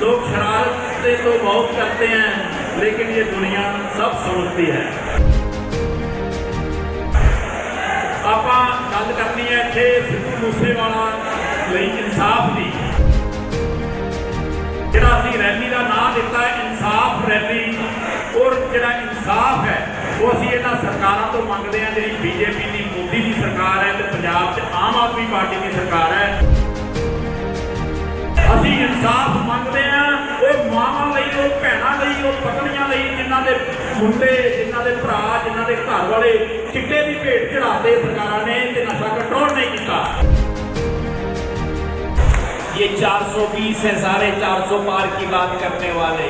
लोग शरारत तो बहुत करते हैं लेकिन ये दुनिया सब समझती है ਆਪਾਂ ਗੱਲ ਕਰਨੀ ਹੈ ਇੱਥੇ ਸਿੱਧੂ ਮੂਸੇਵਾਲਾ ਲਈ ਇਨਸਾਫ ਦੀ ਜਿਹੜਾ ਅਸੀਂ ਰੈਲੀ ਦਾ ਨਾਮ ਦਿੱਤਾ ਹੈ ਇਨਸਾਫ ਰੈਲੀ ਔਰ ਜਿਹੜਾ ਇਨਸਾਫ ਹੈ ਉਹ ਅਸੀਂ ਇਹਨਾਂ ਸਰਕਾਰਾਂ ਤੋਂ ਮੰਗਦੇ ਹਾਂ ਜਿਹੜੀ ਬੀਜੇਪੀ ਦੀ ਮੋਦੀ ਦੀ ਸਰਕਾਰ ਹੈ ਤੇ ਪੰਜਾਬ 'ਚ ਆਮ ਆਦਮੀ ਪਾਰਟੀ ਦੀ ਸਰਕਾਰ ਹੈ ਅਸੀਂ ਇਨਸਾਫ ਉਹ ਪਤਨੀਆਂ ਲਈ ਜਿਨ੍ਹਾਂ ਦੇ ਮੁੰਡੇ، ਜਿਨ੍ਹਾਂ ਦੇ ਭਰਾ، ਜਿਨ੍ਹਾਂ ਦੇ ਘਰ ਵਾਲੇ ਚਿੱਟੇ ਦੀ ਭੇਟ ਚੜਾਤੇ ਸਰਕਾਰਾਂ ਨੇ ਤੇ ਨਸ਼ਾ ਕੰਟਰੋਲ ਨਹੀਂ ਕੀਤਾ। یہ 420 ہے سارے 400 پار کی بات کرنے والے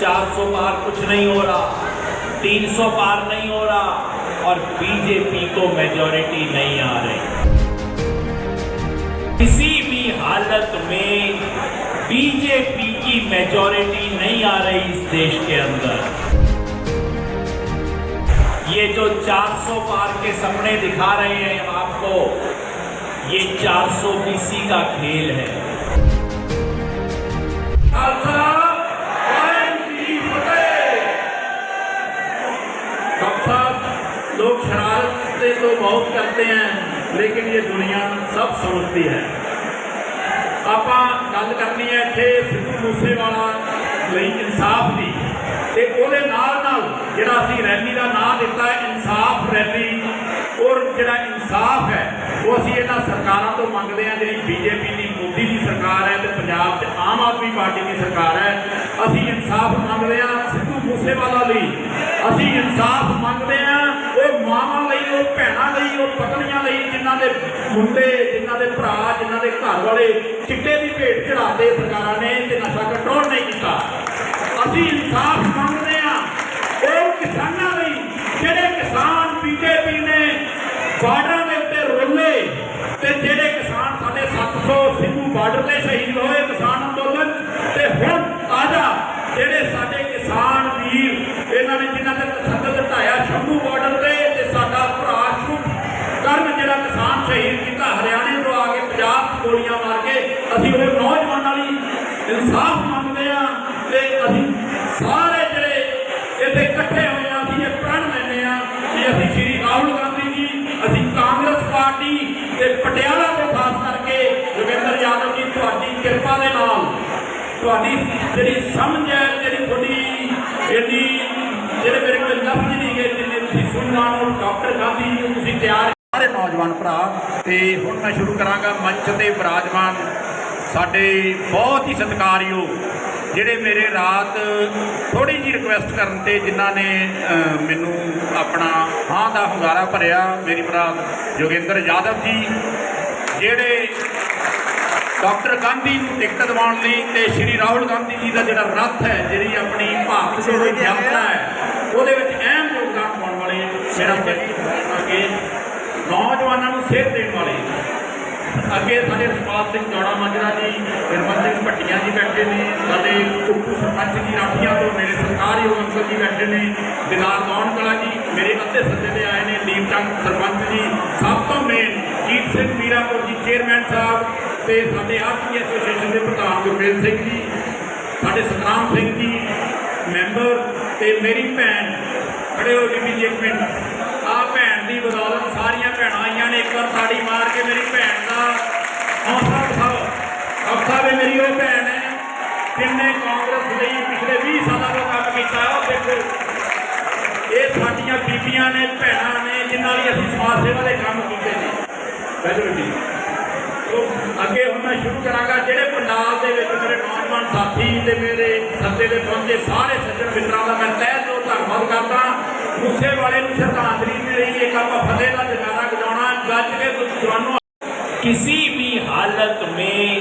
400 پار کچھ نہیں ہو رہا 300 پار نہیں ہو رہا اور بی جے پی کو میجورٹی نہیں آ رہی کسی بھی حالت میں بی جے پی کی میجورٹی نہیں آ رہی اس دیش کے اندر۔ یہ جو چار سو پار کے سپنے دکھا رہے ہیں آپ کو، یہ چار سو بیسی کا کھیل ہے۔ لوگ شرارتیں تو بہت کرتے ہیں، لیکن یہ دنیا سب سمجھتی ہے۔ آپ ਗੱਲ ਕਰਨੀ ਹੈ ਇੱਥੇ ਸਿੱਧੂ ਮੂਸੇਵਾਲਾ ਲਈ ਇਨਸਾਫ ਦੀ। ਤੇ ਉਹਦੇ ਨਾਲ ਨਾਲ ਜਿਹੜਾ ਅਸੀਂ ਰੈਲੀ ਦਾ ਨਾਮ ਦਿੱਤਾ ਹੈ, ਇਨਸਾਫ ਰੈਲੀ, ਔਰ ਜਿਹੜਾ ਇਨਸਾਫ ਹੈ, ਉਹ ਅਸੀਂ ਇਹਨਾਂ ਸਰਕਾਰਾਂ ਤੋਂ ਮੰਗਦੇ ਹਾਂ, ਜਿਹੜੀ ਬੀਜੇਪੀ ਦੀ, ਮੋਦੀ ਦੀ ਸਰਕਾਰ ਹੈ ਤੇ ਪੰਜਾਬ 'ਚ ਆਮ ਆਦਮੀ ਪਾਰਟੀ ਦੀ ਸਰਕਾਰ ਹੈ, ਅਸੀਂ ਇਨਸਾਫ ਮੰਗਦੇ ਹਾਂ। ਸਿੱਧੂ ਮੂਸੇਵਾਲਾ ਲਈ ਅਸੀਂ ਇਨਸਾਫ ਮੰਗਦੇ ਦੇ ਮੁੰਡੇ, ਜਿਨ੍ਹਾਂ ਦੇ ਭਰਾ, ਜਿਨ੍ਹਾਂ ਦੇ ਘਰ ਵਾਲੇ ਚਿੱਟੇ ਦੀ ਭੇਟ ਚੜਾਤੇ ਸਰਕਾਰਾਂ ਨੇ ਤੇ ਨਸ਼ਾ ਕੰਟਰੋਲ ਨਹੀਂ ਕੀਤਾ। ਅਸੀਂ ਇਨਸਾਫ ਮੰਗਦੇ ਹਾਂ। ਉਹ ਕਿਸਾਨਾਂ ਲਈ, ਜਿਹੜੇ ਕਿਸਾਨ ਬੀਜੇਪੀ ਨੇ ਬਾਰਡਰਾਂ ਦੇ ਉੱਤੇ ਰੋਲੇ ਤੇ ਜਿਹੜੇ ਕਿਸਾਨ ਸਾਡੇ 700 ਸਿੰਘੂ ਬਾਰਡਰ ਇਨਸਾਫ ਮੰਗਦੇ ਆ, ਤੇ ਅਸੀਂ ਸਾਰੇ ਜਿਹੜੇ ਇੱਥੇ ਇਕੱਠੇ ਹੋਏ ਆ, ਅਸੀਂ ਇਹ ਪ੍ਰਣ ਲੈਂਦੇ ਆ ਕਿ ਅਸੀਂ ਸ਼੍ਰੀ ਰਾਹੁਲ ਗਾਂਧੀ ਜੀ, ਅਸੀਂ ਕਾਂਗਰਸ ਪਾਰਟੀ ਤੇ ਪਟਿਆਲਾ ਤੋਂ ਖਾਸ ਕਰਕੇ ਜੋਗਿੰਦਰ ਯਾਦਵ ਜੀ, ਤੁਹਾਡੀ ਕਿਰਪਾ ਦੇ ਨਾਲ ਤੁਹਾਡੀ ਜਿਹੜੀ ਸਮਝ ਹੈ, ਜਿਹੜੀ ਤੁਹਾਡੀ ਇਹਦੀ ਜਿਹੜੇ ਮੇਰੇ ਕੋਲ ਲਫ਼ਜ਼ ਨਹੀਂ ਗਏ ਜਿੰਨੇ ਤੁਸੀਂ ਸੁਣਨਾ ਨੂੰ, ਡਾਕਟਰ ਗਾਂਧੀ ਜੀ ਨੂੰ ਤੁਸੀਂ ਤਿਆਰ ਸਾਰੇ ਨੌਜਵਾਨ ਭਰਾ, ਤੇ ਹੁਣ ਮੈਂ ਸ਼ੁਰੂ ਕਰਾਂਗਾ ਮੰਚ ਤੇ ਵਿਰਾਜਮਾਨ ਸਾਡੇ ਬਹੁਤ ਹੀ ਸਤਿਕਾਰਯੋਗ ਜਿਹੜੇ ਮੇਰੇ ਰਾਤ ਥੋੜੀ ਜੀ ਰਿਕੁਐਸਟ ਕਰਨ ਤੇ ਜਿਨ੍ਹਾਂ ਨੇ ਮੈਨੂੰ ਆਪਣਾ ਹਾਂ ਦਾ ਹੁੰਗਾਰਾ ਭਰਿਆ ਮੇਰੀ ਭਰਾ ਜੋਗਿੰਦਰ ਯਾਦਵ ਜੀ ਜਿਹੜੇ ਡਾਕਟਰ ਗਾਂਧੀ ਨੂੰ ਟਿਕਟ ਦਿਵਾਉਣ ਲਈ ਤੇ ਸ਼੍ਰੀ ਰਾਹੁਲ ਗਾਂਧੀ ਜੀ ਦਾ ਜਿਹੜਾ ਰੱਥ ਹੈ ਜਿਹੜੀ ਆਪਣੀ ਭਾਰਤ ਜੋੜੋ ਯਾਤਰਾ ਹੈ? ਉਹਦੇ ਵਿੱਚ ਅਹਿਮ ਯੋਗਦਾਨ ਪਾਉਣ ਵਾਲੇ ਮੇਰਾ ਅੱਗੇ ਨੌਜਵਾਨਾਂ ਨੂੰ ਸੇਧ ਦੇਣ ਵਾਲੇ ਅੱਗੇ ਸਾਡੇ ਰਸਪਾਲ ਸਿੰਘ ਜੋੜਾ ਮਾਜਰਾ ਜੀ, ਨਿਰਮਲ ਸਿੰਘ ਭੱਟੀਆਂ ਜੀ ਬੈਠੇ ਨੇ, ਸਾਡੇ ਕੁੱਕੂ ਸਰਪੰਚ ਜੀ ਰਾਠੀਆਂ ਤੋਂ ਮੇਰੇ ਸਰਕਾਰਯੋਗ ਅੰਕਲ ਜੀ ਬੈਠੇ ਨੇ ਦਿਨਾਰ ਦੌਣ ਕਲਾ ਜੀ, ਮੇਰੇ ਅੱਧੇ ਸੱਜੇ ਤੇ ਆਏ ਨੇ ਦੀਪ ਚੰਦ ਸਰਪੰਚ ਜੀ। ਸਭ ਤੋਂ ਮੇਨ ਜੀਤ ਸਿੰਘ ਮੀਰਾਪੁਰ ਜੀ ਚੇਅਰਮੈਨ ਸਾਹਿਬ ਤੇ ਸਾਡੇ ਆਰਟੀ ਐਸੋਸੀਏਸ਼ਨ ਦੇ ਪ੍ਰਧਾਨ ਗੁਰਮੇਲ ਸਿੰਘ ਜੀ, ਸਾਡੇ ਸਤਨਾਮ ਸਿੰਘ ਜੀ ਮੈਂਬਰ ਤੇ ਮੇਰੀ ਭੈਣ, ਖੜੇ ਹੋ ਬੀਬੀ ਵੀ ਇੱਕ ਮਿੰਟ ਆ ਭੈਣ ਦੀ ਬਦੌਲਤ نے جنج سیوا کے کام کیتے ہیں بہتر جی تو اگیں ہوں میں شروع کرڈال کے نوجوان ساتھی میرے سدے کے پہنچے سارے سجن مطلب میں تحت کرتا ہوں موسے والے میں شردانجلی میں رہی ایک فتح کا جگانا گزاؤں گچ کے کچھ کرانا کسی بھی حالت میں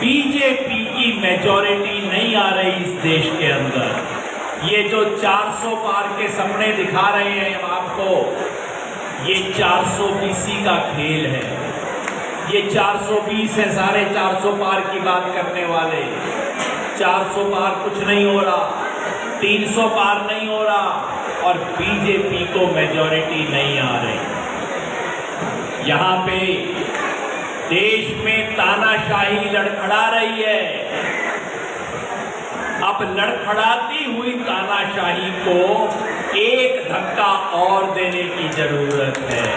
بی جے پی کی میجورٹی نہیں آ رہی اس دیش کے اندر یہ جو چار سو پار کے سمنے دکھا رہے ہیں ہم آپ کو، یہ چار سو بیسی کا کھیل ہے۔ یہ چار سو بیس ہے سارے چار سو پار کی بات کرنے والے۔ چار سو پار کچھ نہیں ہو رہا، تین سو پار نہیں ہو رہا اور بی جے پی کو میجورٹی نہیں آ رہی یہاں پہ دیش میں تانا شاہی لڑکھڑا رہی ہے۔ اب لڑکھڑاتی ہوئی تانا شاہی کو ایک دھکا اور دینے کی ضرورت ہے۔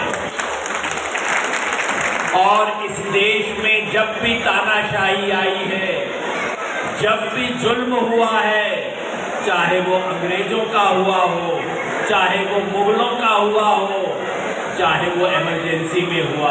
اور اس دیش میں جب بھی تانا شاہی آئی ہے، جب بھی ظلم ہوا ہے، چاہے وہ انگریزوں کا ہوا ہو، چاہے وہ مغلوں کا ہوا ہو، چاہے وہ ایمرجنسی میں ہوا۔